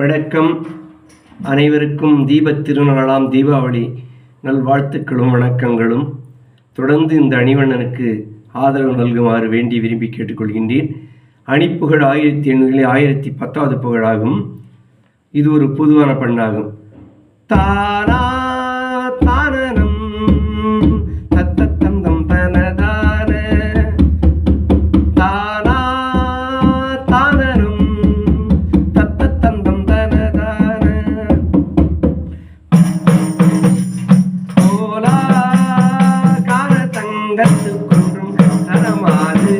வணக்கம். அனைவருக்கும் தீபத் திருநாளாம் தீபாவளி. நல்வாழ்த்துக்களும் வணக்கங்களும். தொடர்ந்து இந்த அணிவண்ணனுக்கு ஆதரவு நல்குமாறு வேண்டி விரும்பி கேட்டுக்கொள்கின்றேன். அணிப்புகழ் ஆயிரத்தி எண்ணூறில் ஆயிரத்தி பத்தாவது புகழாகும். இது ஒரு பொதுவான பண்ணாகும். தாரா தங்கத்து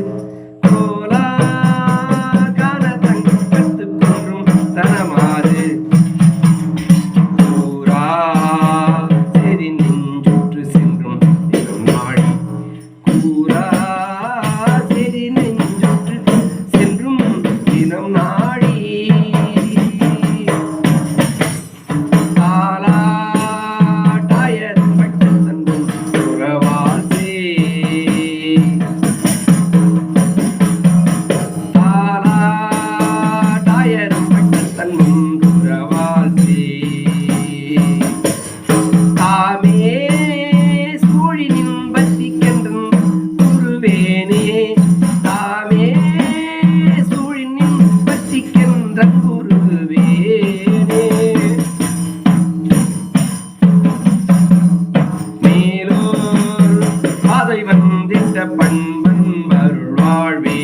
வந்திட்ட பண்பன் வருள்வாழ்வே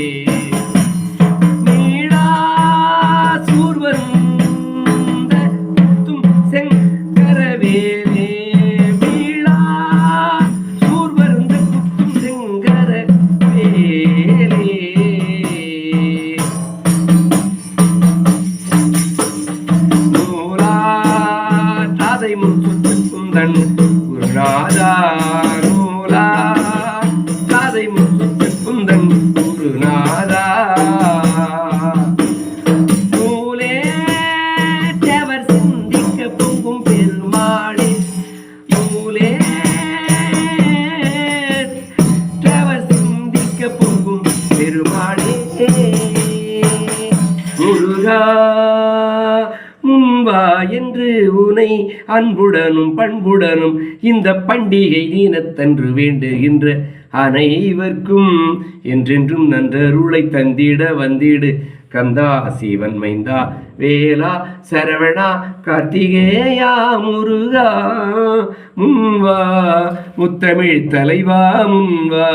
நீடா முருகா முன்பா என்று உனை அன்புடனும் பண்புடனும் இந்த பண்டிகை தினத்தன்று வேண்டுகின்ற அனைவர்க்கும் என்றென்றும் நன்றருளை தந்திட வந்திடு. கந்தா சிவன் மைந்தா வேலா சரவணா கார்த்திகேயா முருகா முன்வா முத்தமிழ் தலைவா முன்வா.